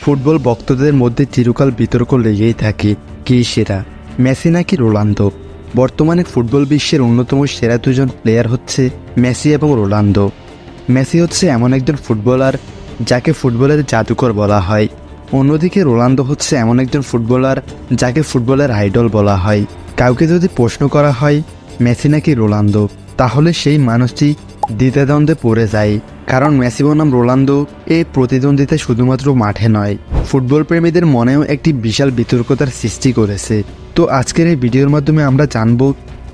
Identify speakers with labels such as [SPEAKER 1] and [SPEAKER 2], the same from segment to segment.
[SPEAKER 1] Football ভক্তদের মধ্যে চিরকাল বিতর্ক লেগেই থাকে কে সেরা, মেসি নাকি রোনালদো? বর্তমানে ফুটবল বিশ্বের অন্যতম সেরা দুজন প্লেয়ার হচ্ছে মেসি এবং রোনালদো। মেসি হচ্ছে এমন একজন ফুটবলার যাকে ফুটবলের জাদুকর বলা হয়। অন্যদিকে রোনালদো হচ্ছে এমন একজন ফুটবলার যাকে ফুটবলের আইডল বলা হয়। কাউকে যদি প্রশ্ন করা হয়, মেসি নাকি রোনালদো? তাহলে সেই মানুষটি দ্বিধাদ্বন্দ্বে পড়ে যায়। কারণ মেসি বনাম রোনালদো এই প্রতিদ্বন্দ্বিতা শুধুমাত্র মাঠে নয়, ফুটবল প্রেমীদের মনেও একটি বিশাল বিতর্কতার সৃষ্টি করেছে। তো আজকের এই ভিডিওর মাধ্যমে আমরা জানব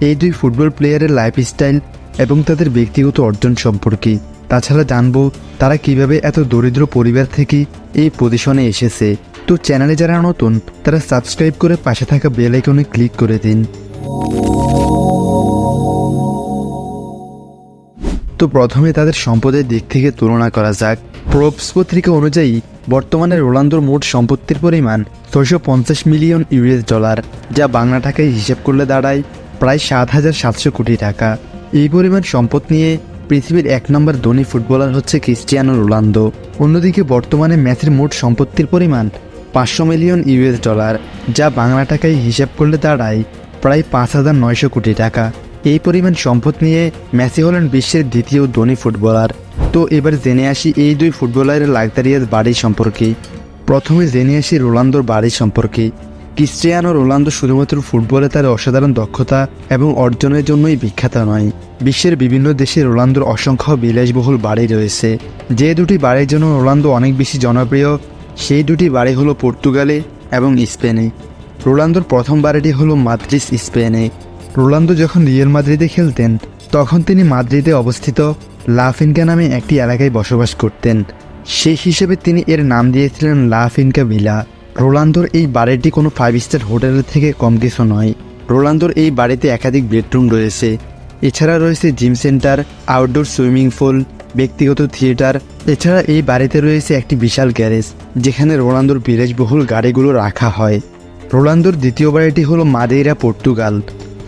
[SPEAKER 1] এই দুই ফুটবল প্লেয়ারের লাইফস্টাইল এবং তাদের ব্যক্তিগত অর্জন সম্পর্কে। তাছাড়া জানব তারা কীভাবে এত দরিদ্র পরিবার থেকে এই পজিশনে এসেছে। তো চ্যানেলে যারা নতুন, তারা সাবস্ক্রাইব করে পাশে থাকা বেল আইকনে ক্লিক করে দিন। তো প্রথমে তাদের সম্পদের দিক থেকে তুলনা করা যাক। প্রোপস পত্রিকা অনুযায়ী, বর্তমানে রোনালদোর মোট সম্পত্তির পরিমাণ ছয়শো পঞ্চাশ মিলিয়ন ইউএস ডলার, যা বাংলা টাকায় হিসেব করলে দাঁড়ায় প্রায় সাত হাজার সাতশো কোটি টাকা। এই পরিমাণ সম্পদ নিয়ে পৃথিবীর এক নম্বর ধনী ফুটবলার হচ্ছে ক্রিস্টিয়ানো রোনালদো। অন্যদিকে বর্তমানে ম্যাচের মোট সম্পত্তির পরিমাণ পাঁচশো মিলিয়ন ইউএস ডলার, যা বাংলা টাকায় হিসাব করলে দাঁড়ায় প্রায় পাঁচ হাজার নয়শো কোটি টাকা। এই পরিমাণ সম্পদ নিয়ে মেসি হলেন বিশ্বের দ্বিতীয় ধনী ফুটবলার। তো এবার জেনে আসি এই দুই ফুটবলারের লাক্সারিয়াস বাড়ি সম্পর্কে। প্রথমে জেনে আসি রোনালদোর বাড়ি সম্পর্কে। ক্রিস্টিয়ানো রোনালদো শুধুমাত্র ফুটবলে তার অসাধারণ দক্ষতা এবং অর্জনের জন্যই বিখ্যাত নয়। বিশ্বের বিভিন্ন দেশে রোনালদোর অসংখ্য বিলাসবহুল বাড়ি রয়েছে। যে দুটি বাড়ির জন্য রোনালদো অনেক বেশি জনপ্রিয়, সেই দুটি বাড়ি হলো পর্তুগালে এবং স্পেনে। রোনালদোর প্রথম বাড়িটি হলো মাদ্রিস স্পেনে। রোনালদো যখন রিয়েল মাদ্রিদে খেলতেন, তখন তিনি মাদ্রিদে অবস্থিত লা ফিনকা নামে একটি এলাকায় বসবাস করতেন। সেই হিসেবে তিনি এর নাম দিয়েছিলেন লা ফিনকা ভিলা। রোনালদোর এই বাড়িটি কোনো ফাইভ স্টার হোটেলের থেকে কম কিছু নয়। রোনালদোর এই বাড়িতে একাধিক বেডরুম রয়েছে। এছাড়া রয়েছে gym centre outdoor swimming pool, ব্যক্তিগত থিয়েটার। এছাড়া এই বাড়িতে রয়েছে একটি বিশাল গ্যারেজ, যেখানে রোনালদোর বিলাসবহুল গাড়িগুলো রাখা হয়। রোনালদোর দ্বিতীয় বাড়িটি হলো মাদেইরা, পর্তুগাল।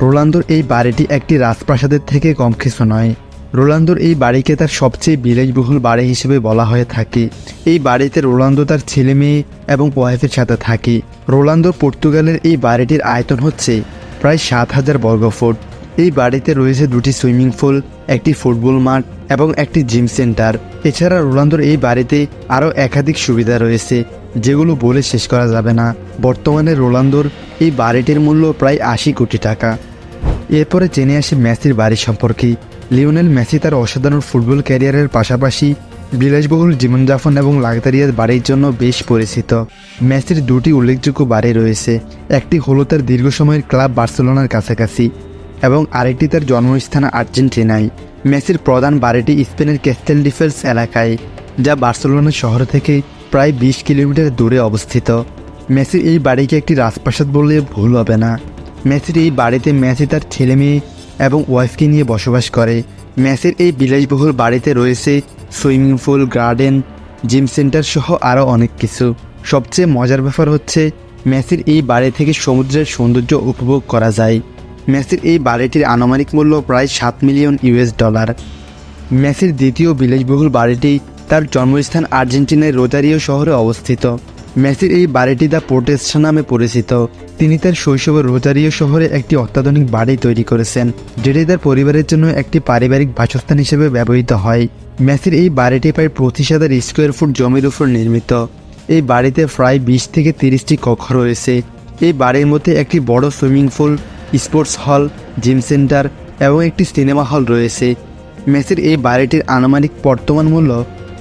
[SPEAKER 1] রোনালদোর এই বাড়িটি একটি রাজপ্রাসাদের থেকে কম কিছু নয়। রোলান্দোর এই বাড়িকে তার সবচেয়ে বিলাসবহুল বাড়ি হিসেবে বলা হয়ে থাকে। এই বাড়িতে রোলান্দো তার ছেলে মেয়ে এবং ওয়াইফের সাথে থাকে। রোনালদো পর্তুগালের এই বাড়িটির আয়তন হচ্ছে প্রায় সাত হাজার বর্গফুট এই বাড়িতে রয়েছে দুটি সুইমিং পুল, একটি ফুটবল মাঠ এবং একটি জিম সেন্টার। এছাড়া রোলান্দোর এই বাড়িতে আরও একাধিক সুবিধা রয়েছে। যেগুলো বলে শেষ করা যাবে না। বর্তমানে রোনালদোর এই বাড়িটির মূল্য প্রায় আশি কোটি টাকা। এরপরে জেনে আসি মেসির বাড়ি সম্পর্কে। লিওনেল মেসি তার অসাধারণ ফুটবল ক্যারিয়ারের পাশাপাশি বিলাসবহুল জীবনযাপন এবং লাক্সারিয়াস বাড়ির জন্য বেশ পরিচিত। মেসির দুটি উল্লেখযোগ্য বাড়ি রয়েছে, একটি হলো তার দীর্ঘ সময়ের ক্লাব বার্সেলোনার কাছাকাছি এবং আরেকটি তার জন্মস্থান আর্জেন্টিনায়। মেসির প্রধান বাড়িটি স্পেনের ক্যাস্টেল ডিফেন্স এলাকায়, যা বার্সেলোনা শহর থেকে প্রায় বিশ কিলোমিটার দূরে অবস্থিত। মেসির এই বাড়িকে একটি রাজপ্রাসাদ বললে ভুল হবে না। মেসির এই বাড়িতে মেসি তার ছেলে মেয়ে এবং ওয়াইফকে নিয়ে বসবাস করে। মেসির এই বিলাসবহুল বাড়িতে রয়েছে swimming pool, garden, gym centre সহ আরও অনেক কিছু। সবচেয়ে মজার ব্যাপার হচ্ছে, মেসির এই বাড়ি থেকে সমুদ্রের সৌন্দর্য উপভোগ করা যায়। মেসির এই বাড়িটির আনুমানিক মূল্য প্রায় সাত মিলিয়ন ইউএস ডলার। মেসির দ্বিতীয় বিলাসবহুল বাড়িটি তার জন্মস্থান আর্জেন্টিনার রোজারিও শহরে অবস্থিত। মেসির এই বাড়িটি দ্য প্রোটেস্টা নামে পরিচিত। তিনি তার শৈশবে রোজারিও শহরে একটি অত্যাধুনিক বাড়ি তৈরি করেছেন, যেটি তার পরিবারের জন্য একটি পারিবারিক বাসস্থান হিসেবে ব্যবহৃত হয়। মেসির এই বাড়িটি প্রায় পঁচিশ হাজার স্কোয়ার ফুট জমির উপর নির্মিত। এই বাড়িতে প্রায় বিশ থেকে তিরিশটি কক্ষ রয়েছে। এই বাড়ির মধ্যে একটি বড় swimming pool, sports hall, gym centre এবং একটি সিনেমা হল রয়েছে। মেসির এই বাড়িটির আনুমানিক বর্তমান মূল্য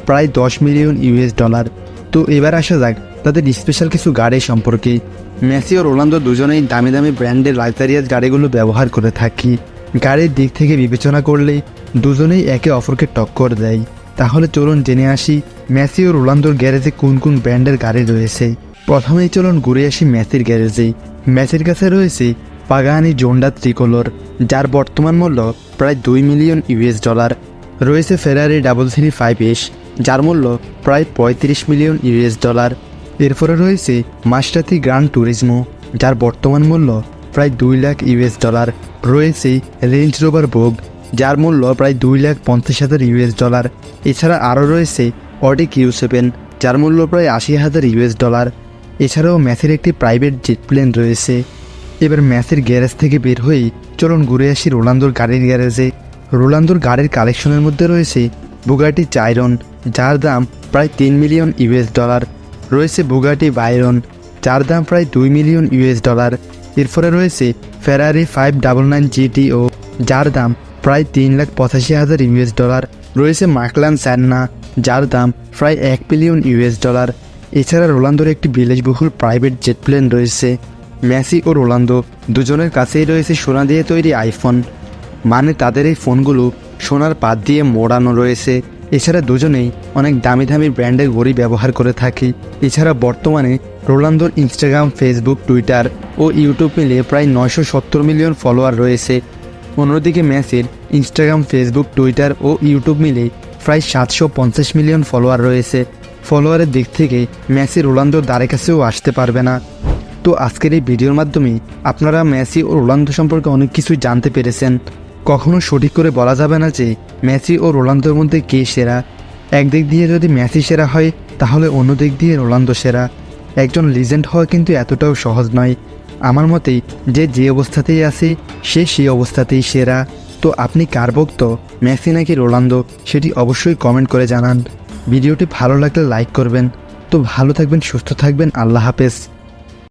[SPEAKER 1] প্রায় দশ মিলিয়ন ইউএস ডলার। তো এবার আসা যাক, তাদের স্পেশাল কিছু গাড়ি সম্পর্কে। মেসি ও রোনালদো দুজনেই দামি দামি ব্র্যান্ডের লাক্সারিয়াস গাড়িগুলো ব্যবহার করে থাকি। গাড়ির দিক থেকে বিবেচনা করলে দুজনেই একে অপরকে টক্কর দেয়। তাহলে চলুন জেনে আসি, মেসি ও রোনালদোর গ্যারেজে কোন কোন ব্র্যান্ডের গাড়ি রয়েছে। প্রথমেই চলুন ঘুরে আসি মেসির গ্যারেজে। মেসির কাছে রয়েছে পাগানি জোন্ডা ত্রিকোলর যার বর্তমান মূল্য প্রায় দুই মিলিয়ন ইউএস ডলার। রয়েছে Ferrari double three five S যার মূল্য প্রায় পঁয়ত্রিশ মিলিয়ন ইউএস ডলার। এরপরে রয়েছে মাস্টাতি গ্র্যান্ড ট্যুরিজমো, যার বর্তমান মূল্য প্রায় দুই লাখ ইউএস ডলার। রয়েছে রেঞ্জ রোভার বোগ, যার মূল্য প্রায় দুই লাখ পঞ্চাশ হাজার ইউএস ডলার। এছাড়া আরও রয়েছে অডি কিউ সেভেন যার মূল্য প্রায় আশি হাজার ইউএস ডলার। এছাড়াও ম্যাসের একটি প্রাইভেট জেট প্লেন রয়েছে। এবার ম্যাসের গ্যারেজ থেকে বের হয়েই চলুন ঘুরে আসি রোলান্দোর গাড়ির গ্যারেজে। রোলান্দোর গাড়ির কালেকশনের মধ্যে রয়েছে বুগাটি চাইরন, যার দাম প্রায় তিন মিলিয়ন ইউএস ডলার। রয়েছে বুগাটি বাইরন, যার দাম প্রায় দুই মিলিয়ন ইউএস ডলার। এরপরে রয়েছে Ferrari five double nine GTO, যার দাম প্রায় তিন লাখ পঁচাশি হাজার ইউএস ডলার। রয়েছে মাকলান স্যান্না, যার দাম প্রায় এক বিলিয়ন ইউএস ডলার। এছাড়া রোলান্দোর একটি বিলাসবহুল প্রাইভেট জেট প্লেন রয়েছে, মেসি ও রোলান্দো দুজনের কাছেই রয়েছে সোনা দিয়ে তৈরি আইফোন। মানে তাদের এই ফোনগুলো সোনার পাত দিয়ে মোড়ানো রয়েছে। এছাড়া দুজনেই অনেক দামি দামি ব্র্যান্ডের ঘড়ি ব্যবহার করে থাকি। এছাড়া বর্তমানে রোলান্দোর ইনস্টাগ্রাম, ফেসবুক, টুইটার ও ইউটিউব মিলিয়ে প্রায় নয়শো সত্তর মিলিয়ন ফলোয়ার রয়েছে। অন্যদিকে মেসির ইনস্টাগ্রাম, ফেসবুক, টুইটার ও ইউটিউব মিলে প্রায় সাতশো পঞ্চাশ মিলিয়ন ফলোয়ার রয়েছে। ফলোয়ারের দিক থেকে মেসি রোলান্দোর দ্বারে কাছেও আসতে পারবে না। তো আজকের এই ভিডিওর মাধ্যমে আপনারা ম্যাসি ও রোলান্দো সম্পর্কে অনেক কিছুই জানতে পেরেছেন। কখনো সঠিক করে বলা যাবে না যে মেসি ও রোলান্দোর মধ্যে কে সেরা। একদিক দিয়ে যদি মেসি সেরা হয়, তাহলে অন্য দিক দিয়ে রোলান্দো সেরা। একজন লিজেন্ড হওয়া কিন্তু এতটাও সহজ নয়। আমার মতেই যে যে অবস্থাতেই আছে, সে সেই অবস্থাতেই সেরা। তো আপনি কার ভক্ত, মেসি নাকি রোলান্দো সেটি অবশ্যই কমেন্ট করে জানান। ভিডিওটি ভালো লাগলে লাইক করবেন। তো ভালো থাকবেন, সুস্থ থাকবেন, আল্লাহ হাফেজ।